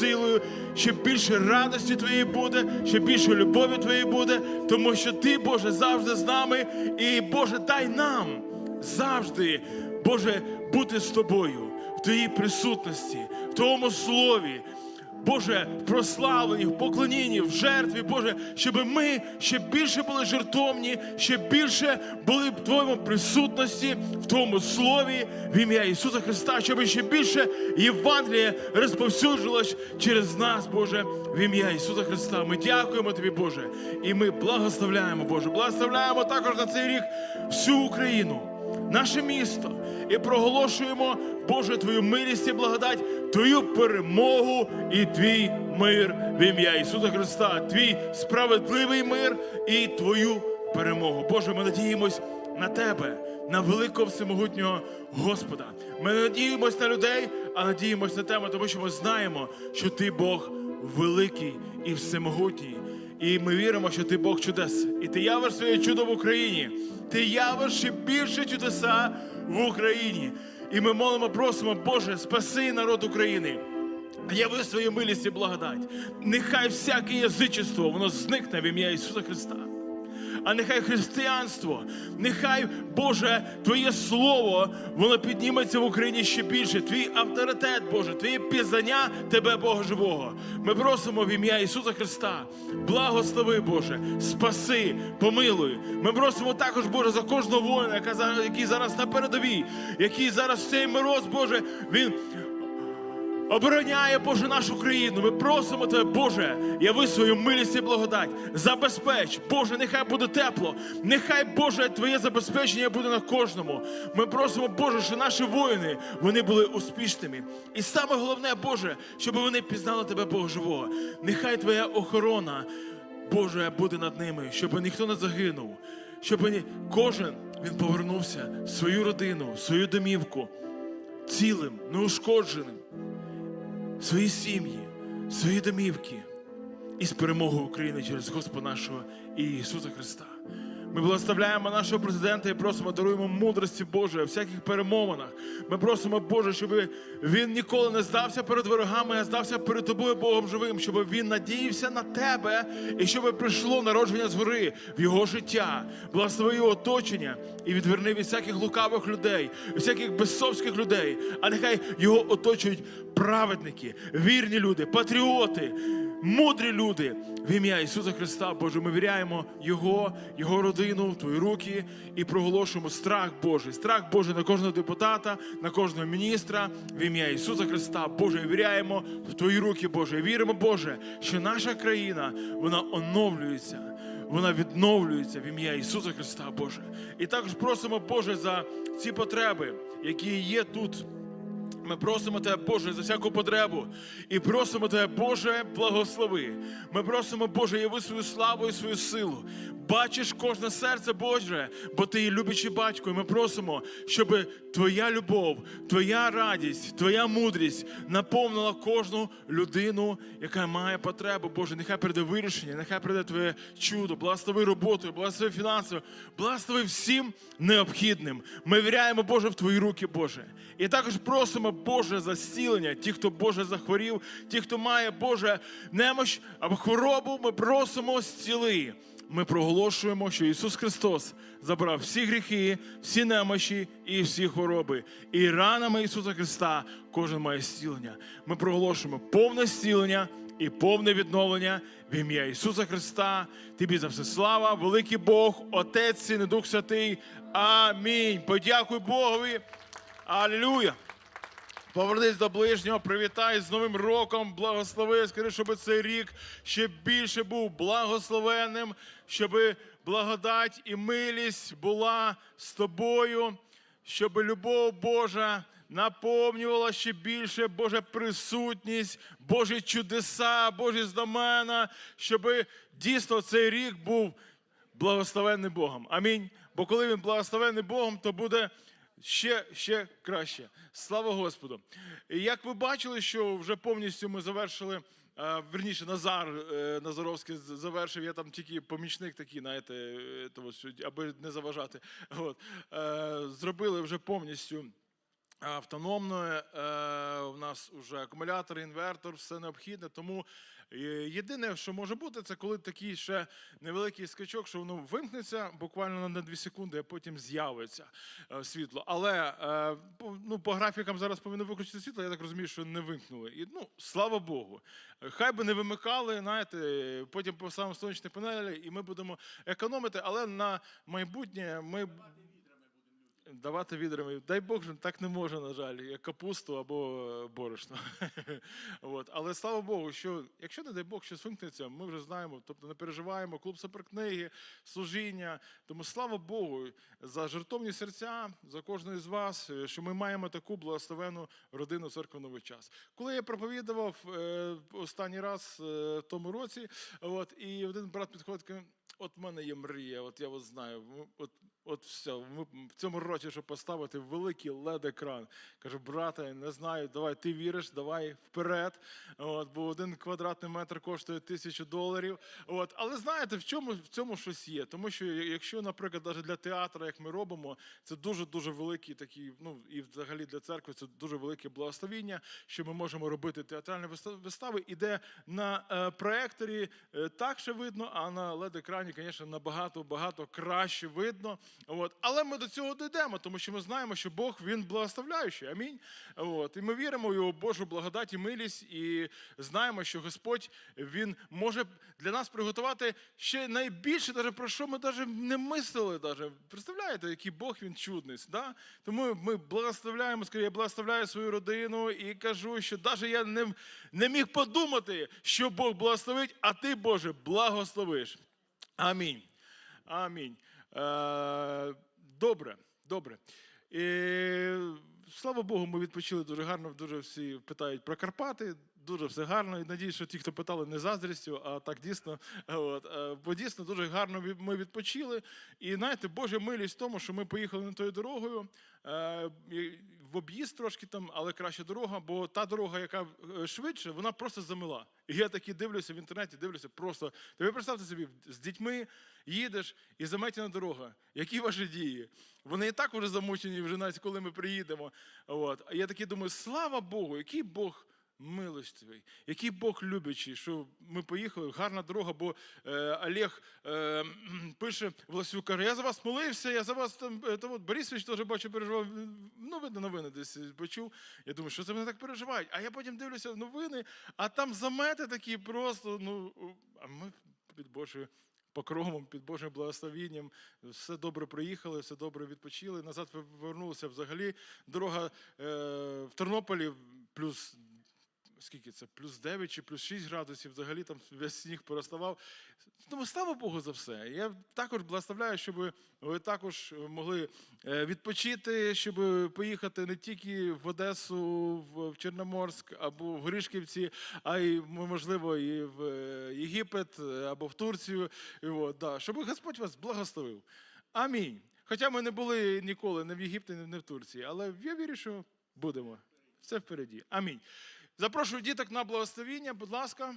силою, ще більше радості Твоєї буде, ще більше любові Твоєї буде, тому що Ти, Боже, завжди з нами. І Боже, дай нам завжди, Боже, бути з тобою в Твоїй присутності, в Твоєму слові. Боже, в прославленні, в поклонінні, в жертві, Боже, щоб ми ще більше були жертовні, ще більше були в Твоєму присутності, в Твоєму слові, в ім'я Ісуса Христа, щоб ще більше Євангелія розповсюджувалось через нас, Боже, в ім'я Ісуса Христа. Ми дякуємо Тобі, Боже, і ми благословляємо, Боже, благословляємо також на цей рік всю Україну наше місто і проголошуємо, Боже, Твою милість і благодать, Твою перемогу і Твій мир в ім'я Ісуса Христа, Твій справедливий мир і Твою перемогу. Боже, ми надіємось на Тебе, на великого всемогутнього Господа. Ми не надіємось на людей, а надіємось на Тебе, тому що ми знаємо, що Ти Бог великий і всемогутній. І ми віримо, що ти Бог чудес. І ти явиш своє чудо в Україні. Ти явиш ще більше чудеса в Україні. І ми молимо, просимо, Боже, спаси народ України. Яви свою милість і благодать. Нехай всяке язичество, воно зникне в ім'я Ісуса Христа. А нехай християнство, нехай, Боже, Твоє Слово, воно підніметься в Україні ще більше. Твій авторитет, Боже, Твоє пізнання Тебе, Бога живого. Ми просимо в ім'я Ісуса Христа. Благослови, Боже, спаси, помилуй. Ми просимо також, Боже, за кожного воїна, який зараз на передовій, який зараз в цей мороз, Боже, він обороняє, Боже, нашу країну. Ми просимо Тебе, Боже, яви свою милість і благодать. Забезпеч, Боже, нехай буде тепло. Нехай, Боже, Твоє забезпечення буде на кожному. Ми просимо, Боже, що наші воїни вони були успішними. І саме головне, Боже, щоб вони пізнали Тебе, Бога живого. Нехай Твоя охорона, Боже, буде над ними, щоб ніхто не загинув, щоб кожен він повернувся в свою родину, в свою домівку цілим, неушкодженим свої сім'ї, свої домівки і з перемогою України через Господа нашого Ісуса Христа. Ми благословляємо нашого президента і просимо, даруємо мудрості Божої у всяких перемовинах. Ми просимо, Боже, щоб він ніколи не здався перед ворогами, а здався перед тобою, Богом живим, щоб він надіявся на тебе і щоб прийшло народження згори в його життя, благослови його оточення і відверни від всяких лукавих людей, всяких безсовських людей. А нехай його оточують праведники, вірні люди, патріоти, мудрі люди. В ім'я Ісуса Христа, Боже, ми віряємо Його, Його родину в Твої руки і проголошуємо страх Божий. Страх Божий на кожного депутата, на кожного міністра. В ім'я Ісуса Христа, Боже, віряємо в Твої руки, Боже. Віримо, Боже, що наша країна вона оновлюється. Вона відновлюється в ім'я Ісуса Христа, Боже. І також просимо, Боже, за ці потреби, які є тут. Ми просимо Тебе, Боже, за всяку потребу. І просимо Тебе, Боже, благослови. Ми просимо, Боже, яви свою славу і свою силу. Бачиш кожне серце, Боже, бо Ти є любячий батько. І ми просимо, щоб Твоя любов, Твоя радість, Твоя мудрість наповнила кожну людину, яка має потребу. Боже, нехай прийде вирішення, нехай прийде Твоє чудо, благослови роботою, благослови фінансово, благослови всім необхідним. Ми віряємо, Боже, в Твої руки, Боже. І також просимо, Боже, за зцілення, ті, хто Боже захворів, ті, хто має Боже немощ або хворобу, ми просимо зціли. Ми проголошуємо, що Ісус Христос забрав всі гріхи, всі немощі і всі хвороби. І ранами Ісуса Христа кожен має зцілення. Ми проголошуємо повне зцілення і повне відновлення в ім'я Ісуса Христа. Тобі за все слава, великий Бог, Отець, Син і Дух Святий. Амінь. Подякуй Богові. Алілуя. Повернись до ближнього, привітай з Новим роком, благослови, скажи, щоб цей рік ще більше був благословенним, щоб благодать і милість була з тобою, щоб любов Божа наповнювала ще більше Божа присутність, Божі чудеса, Божі знамена, щоб дійсно цей рік був благословенний Богом. Амінь. Бо коли він благословенний Богом, то буде ще, ще краще. Слава Господу. Як ви бачили, що вже повністю ми завершили. е, Верніше, Назар е, Назаровський завершив, я там тільки помічник такий, знаєте, е, тому що, аби не заважати. От. Зробили вже повністю Автономне, е, у нас вже акумулятор, інвертор, все необхідне. Тому єдине, що може бути, це коли такий ще невеликий скачок, що воно вимкнеться буквально на 2 секунди, а потім з'явиться е, світло. Але е, ну, по графікам зараз повинно виключити світло, я так розумію, що не вимкнули. І, ну, слава Богу. Хай би не вимикали, знаєте, потім поставимо сонячні панелі, і ми будемо економити, але на майбутнє ми. Давати відрами. Дай Бог, так не може, на жаль, як капусту або е, борошно. От. Але слава Богу, що якщо не дай Бог щось вимкнеться, ми вже знаємо, тобто не переживаємо, клуб суперкниги, служіння. Тому слава Богу за жертовні серця, за кожного з вас, е, що ми маємо таку благословену родину церкви новий час. Коли я проповідував е, останній раз е, в тому році, от, і один брат підходить, каже, От в мене є мрія, от я от знаю. От, от все. Ми в цьому році, щоб поставити великий led екран Кажу, брате, не знаю, давай, ти віриш, давай вперед. От, бо один квадратний метр коштує тисячу доларів. От, але знаєте, в чому в цьому щось є? Тому що якщо, наприклад, навіть для театру, як ми робимо, це дуже дуже великий такий, ну і взагалі для церкви це дуже велике благословіння, що ми можемо робити театральні виста- вистави, і де на е, проекторі е, так ще видно, а на led екрані звісно, набагато багато краще видно. От. Але ми до цього дійдемо, тому що ми знаємо, що Бог він благословляючий. Амінь. От. І ми віримо в його Божу благодать і милість, і знаємо, що Господь він може для нас приготувати ще найбільше, навіть про що ми навіть не мислили. Даже. Представляєте, який Бог він чудний. Да? Тому ми благословляємо, скажімо, я благословляю свою родину і кажу, що навіть я не, не міг подумати, що Бог благословить, а ти, Боже, благословиш. Амінь. Амінь. Е, добре, добре. І, слава Богу, ми відпочили дуже гарно. Дуже всі питають про Карпати. Дуже все гарно. І надіюсь, що ті, хто питали, не заздрістю, а так дійсно. От, е, бо дійсно дуже гарно ми відпочили. І знаєте, Божа милість в тому, що ми поїхали не тою дорогою. В об'їзд трошки там, але краща дорога, бо та дорога, яка е, швидше, вона просто замила. І я такі дивлюся в інтернеті, дивлюся просто. Тобі представте собі, з дітьми їдеш і заметена дорога. Які ваші дії? Вони і так вже замучені, вже навіть коли ми приїдемо. От. А я такі думаю, слава Богу, який Бог милостивий, який Бог любячий, що ми поїхали, гарна дорога, бо е, Олег е, пише каже, я за вас молився, я за вас там, е, то от Борисович теж бачу, переживав. Ну, видно, новини десь почув. Я думаю, що це вони так переживають? А я потім дивлюся новини, а там замети такі просто, ну, а ми під Божою покровом, під Божим благословінням. Все добре проїхали, все добре відпочили. Назад повернулися взагалі. Дорога е, в Тернополі плюс. Скільки це? Плюс 9 чи плюс 6 градусів, взагалі там весь сніг пороставав. Тому слава Богу за все. Я також благословляю, щоб ви також могли е, відпочити, щоб поїхати не тільки в Одесу, в Чорноморськ або в Гришківці, а й можливо і в е, Єгипет е, або в Турцію. От, да, щоб Господь вас благословив. Амінь. Хоча ми не були ніколи не в Єгипті, не в Турції, але я вірю, що будемо. Все впереді. Амінь. Запрошую діток на благословіння, будь ласка.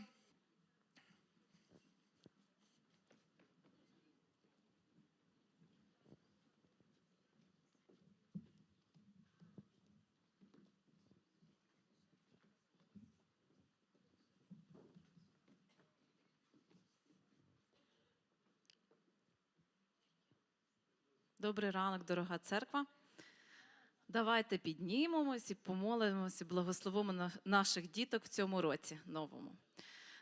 Добрий ранок, дорога церква. Давайте піднімемось і помолимося, благословимо на- наших діток в цьому році новому.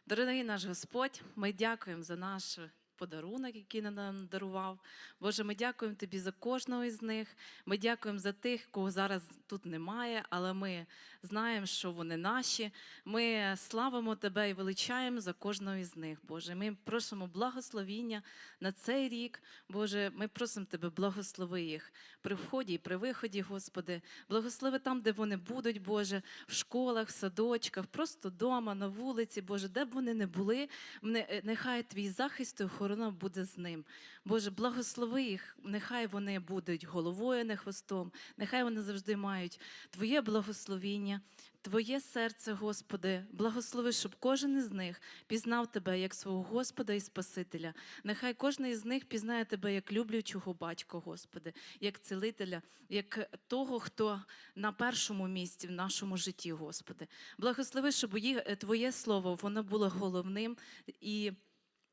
Дорогий наш Господь, ми дякуємо за наш подарунок, який нам дарував. Боже, ми дякуємо Тобі за кожного із них. Ми дякуємо за тих, кого зараз тут немає, але ми знаємо, що вони наші. Ми славимо Тебе і величаємо за кожного із них. Боже, ми просимо благословіння на цей рік. Боже, ми просимо Тебе, благослови їх при вході і при виході, Господи. Благослови там, де вони будуть, Боже, в школах, в садочках, просто вдома, на вулиці, Боже, де б вони не були, е, нехай Твій захист і охорона охорона буде з ним. Боже, благослови їх, нехай вони будуть головою, не хвостом, нехай вони завжди мають Твоє благословіння, Твоє серце, Господи, благослови, щоб кожен із них пізнав Тебе як свого Господа і Спасителя. Нехай кожен із них пізнає Тебе як люблячого батька, Господи, як цілителя, як того, хто на першому місці в нашому житті, Господи. Благослови, щоб е, Твоє слово воно було головним і.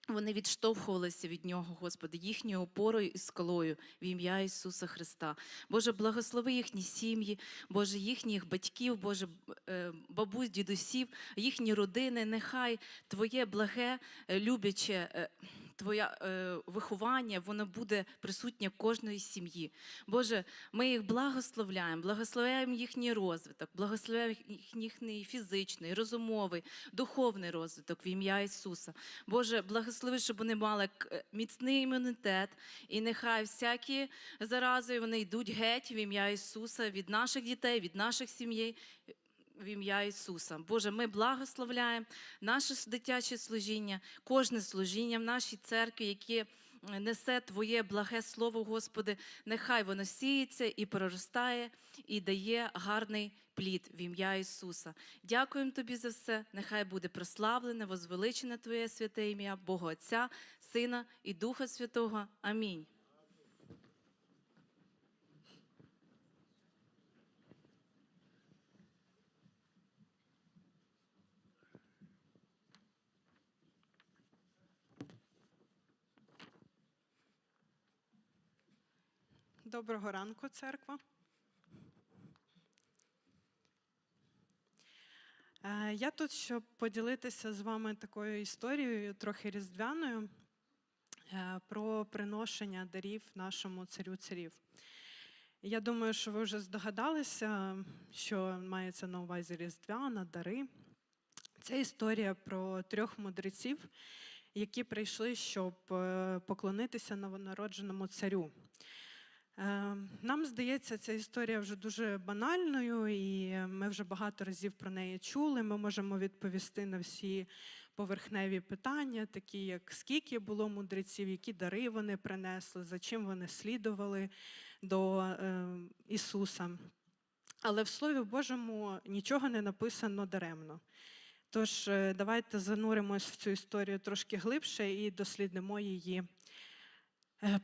Вони відштовхувалися від нього, Господи, їхньою опорою і скалою в ім'я Ісуса Христа. Боже, благослови їхні сім'ї, Боже, їхніх батьків, Боже, е, бабусь, дідусів, їхні родини. Нехай Твоє благе, е, любяче. Твоє е, виховання, воно буде присутнє кожної сім'ї. Боже, ми їх благословляємо, благословляємо їхній розвиток, благословляємо їх- їхній фізичний, розумовий, духовний розвиток в ім'я Ісуса. Боже, благослови, щоб вони мали е, міцний імунітет, і нехай всякі зарази вони йдуть геть в ім'я Ісуса від наших дітей, від наших сім'ей. В ім'я Ісуса. Боже, ми благословляємо наше дитяче служіння, кожне служіння в нашій церкві, яке несе Твоє благе Слово, Господи. Нехай воно сіється і проростає, і дає гарний плід в ім'я Ісуса. Дякуємо Тобі за все. Нехай буде прославлене, возвеличене Твоє святе ім'я, Бога Отця, Сина і Духа Святого. Амінь. Доброго ранку, церква. Е, Я тут, щоб поділитися з вами такою історією, трохи різдвяною, е, про приношення дарів нашому царю царів. Я думаю, що ви вже здогадалися, що мається на увазі різдвяна, дари. Це історія про трьох мудреців, які прийшли, щоб е, поклонитися новонародженому царю. Е, Нам здається, ця історія вже дуже банальною, і ми вже багато разів про неї чули. Ми можемо відповісти на всі поверхневі питання, такі як скільки було мудреців, які дари вони принесли, за чим вони слідували до е, Ісуса. Але в Слові Божому нічого не написано даремно. Тож е, давайте зануримось в цю історію трошки глибше і дослідимо її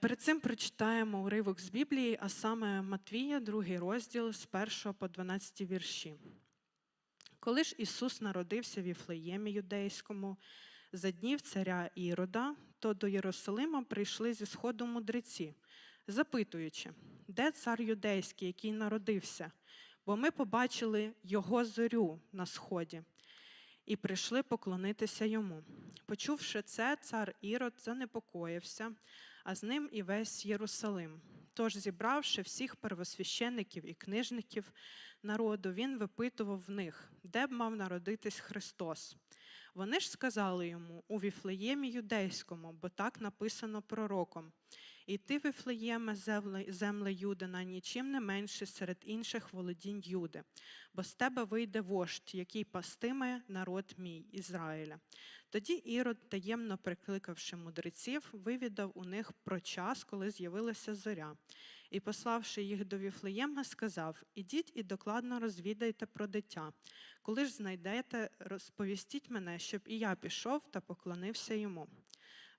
Перед цим прочитаємо уривок з Біблії, а саме Матвія, другий розділ з 1 по 12 вірші. Коли ж Ісус народився в Іфлеємі юдейському за днів царя Ірода, то до Єрусалима прийшли зі сходу мудреці, запитуючи, де цар юдейський, який народився? Бо ми побачили його зорю на сході і прийшли поклонитися йому. Почувши це, цар Ірод занепокоївся, а з ним і весь Єрусалим. Тож, зібравши всіх первосвящеників і книжників народу, він випитував в них, де б мав народитись Христос. Вони ж сказали йому у Віфлеємі юдейському, бо так написано пророком. І ти, Віфлеєме, земле, Юдина, нічим не менше серед інших володінь Юди, бо з тебе вийде вождь, який пастиме народ мій Ізраїля. Тоді Ірод, таємно прикликавши мудреців, вивідав у них про час, коли з'явилася зоря. І, пославши їх до Віфлеєма, сказав: Ідіть і докладно розвідайте про дитя. Коли ж знайдете, розповістіть мене, щоб і я пішов та поклонився йому.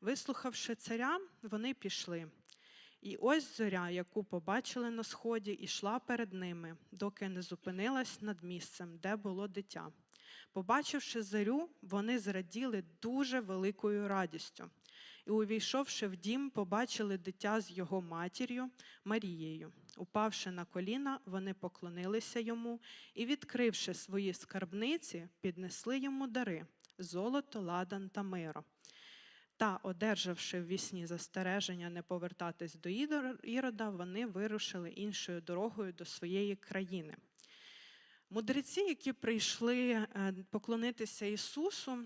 Вислухавши царя, вони пішли. І ось зоря, яку побачили на сході, ішла перед ними, доки не зупинилась над місцем, де було дитя. Побачивши зорю, вони зраділи дуже великою радістю. І, увійшовши в дім, побачили дитя з його матір'ю Марією. Упавши на коліна, вони поклонилися йому і, відкривши свої скарбниці, піднесли йому дари золото, ладан та миро. Та, одержавши в вісні застереження не повертатись до Ірода, вони вирушили іншою дорогою до своєї країни. Мудреці, які прийшли е, поклонитися Ісусу,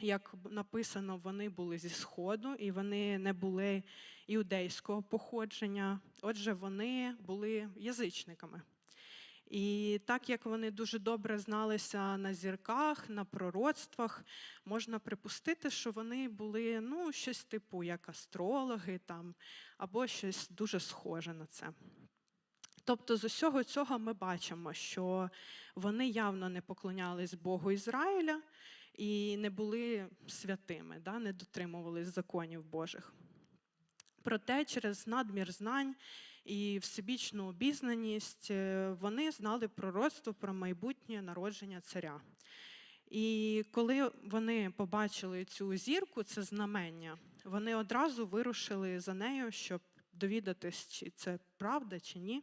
як написано, вони були зі Сходу і вони не були іудейського походження. Отже, вони були язичниками. І так як вони дуже добре зналися на зірках, на пророцтвах, можна припустити, що вони були ну, щось типу як астрологи там, або щось дуже схоже на це. Тобто з усього цього ми бачимо, що вони явно не поклонялись Богу Ізраїля і не були святими, да, не дотримувались законів Божих. Проте через надмір знань і всебічну обізнаність е, вони знали пророцтво про майбутнє народження царя. І коли вони побачили цю зірку, це знамення, вони одразу вирушили за нею, щоб довідатись, чи це правда чи ні.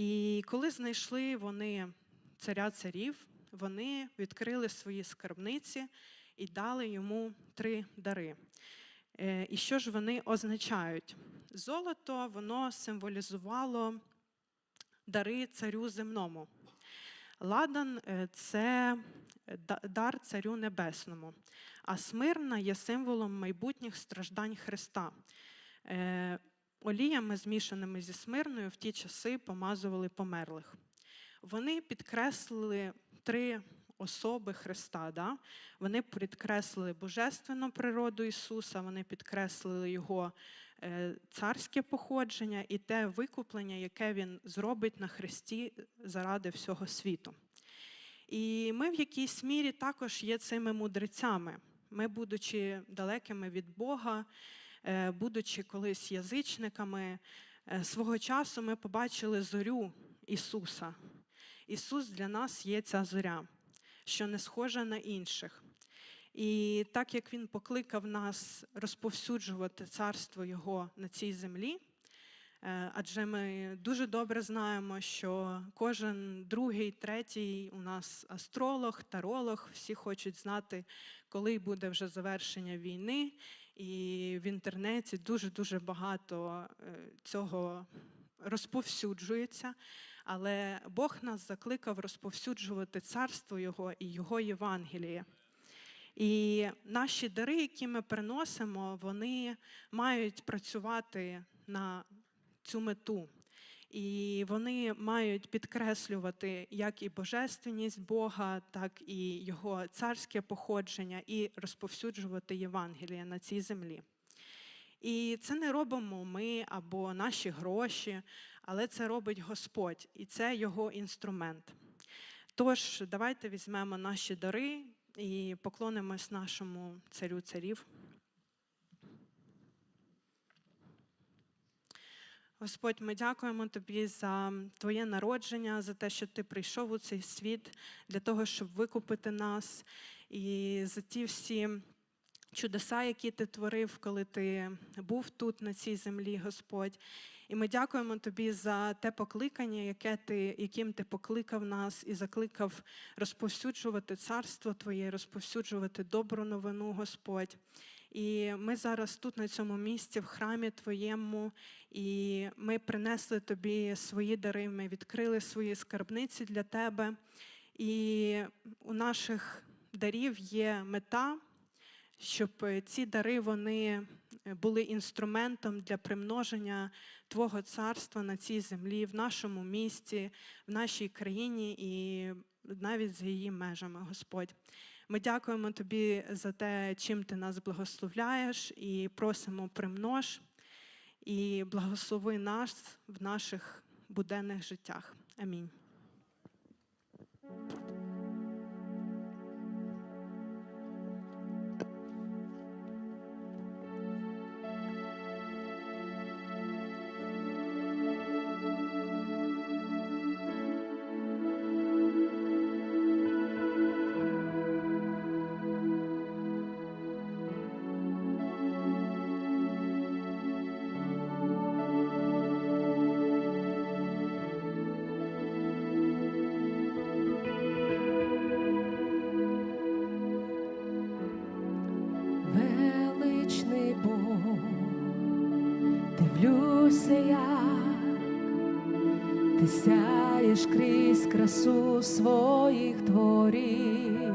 І коли знайшли вони царя царів, вони відкрили свої скарбниці і дали йому три дари. Е, І що ж вони означають? Золото воно символізувало дари царю земному. Ладан е, це дар царю небесному, а смирна є символом майбутніх страждань Христа. Оліями, змішаними зі смирною, в ті часи помазували померлих. Вони підкреслили три особи Христа. Да? Вони підкреслили божественну природу Ісуса, вони підкреслили Його е, царське походження і те викуплення, яке Він зробить на Христі заради всього світу. І ми в якійсь мірі також є цими мудрецями. Ми, будучи далекими від Бога, будучи колись язичниками, е, свого часу ми побачили зорю Ісуса. Ісус для нас є ця зоря, що не схожа на інших. І так як Він покликав нас розповсюджувати царство Його на цій землі, е, адже ми дуже добре знаємо, що кожен другий, третій у нас астролог, таролог, всі хочуть знати, коли буде вже завершення війни. І в інтернеті дуже-дуже багато е, цього розповсюджується. Але Бог нас закликав розповсюджувати царство Його і Його Євангеліє. І наші дари, які ми приносимо, вони мають працювати на цю мету. І вони мають підкреслювати як і божественність Бога, так і Його царське походження, і розповсюджувати Євангеліє на цій землі. І це не робимо ми або наші гроші, але це робить Господь, і це Його інструмент. Тож, давайте візьмемо наші дари і поклонимось нашому царю царів. Господь, ми дякуємо тобі за твоє народження, за те, що ти прийшов у цей світ для того, щоб викупити нас, і за ті всі чудеса, які ти творив, коли ти був тут, на цій землі, Господь. І ми дякуємо тобі за те покликання, яке ти, яким ти покликав нас і закликав розповсюджувати царство Твоє, розповсюджувати добру новину, Господь. І ми зараз тут, на цьому місці, в храмі Твоєму, і ми принесли тобі свої дари, ми відкрили свої скарбниці для тебе. І у наших дарів є мета, щоб ці дари вони були інструментом для примноження Твого царства на цій землі, в нашому місті, в нашій країні і навіть за її межами, Господь. Ми дякуємо Тобі за те, чим ти нас благословляєш, і просимо примнож і благослови нас в наших буденних життях. Амінь. Красу своїх творів,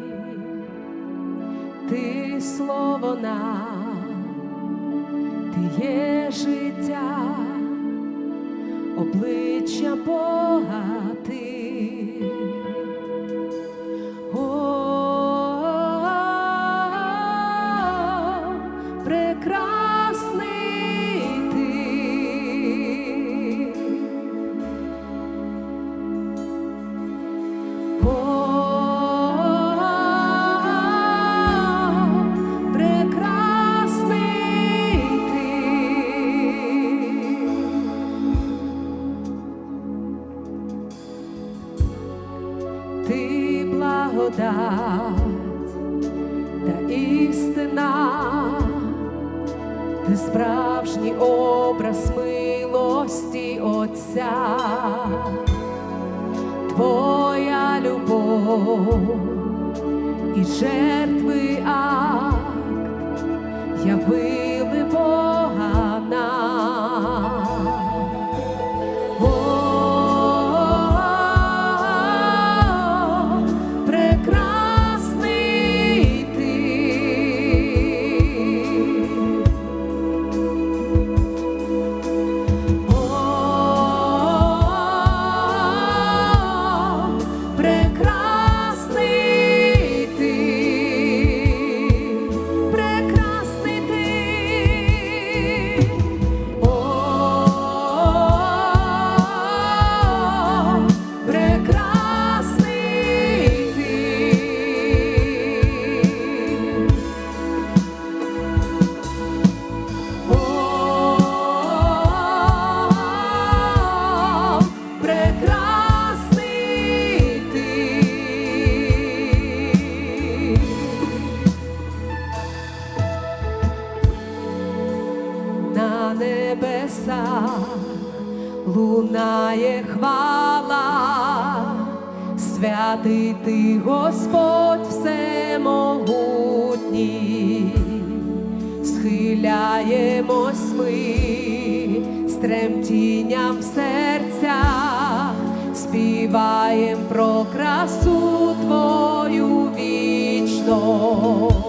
ти слово нам, лунає хвала, святий ти Господь всемогутній, схиляємось ми стремтінням серця, співаєм про красу твою вічну.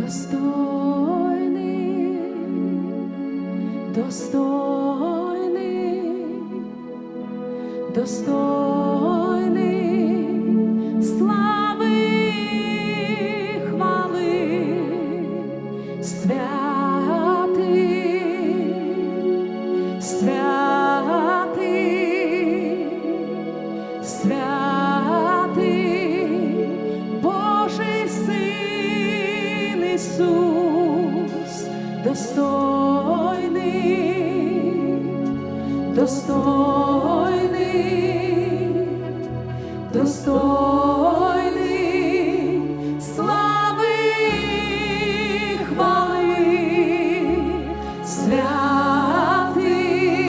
Достойний, достойний, достойний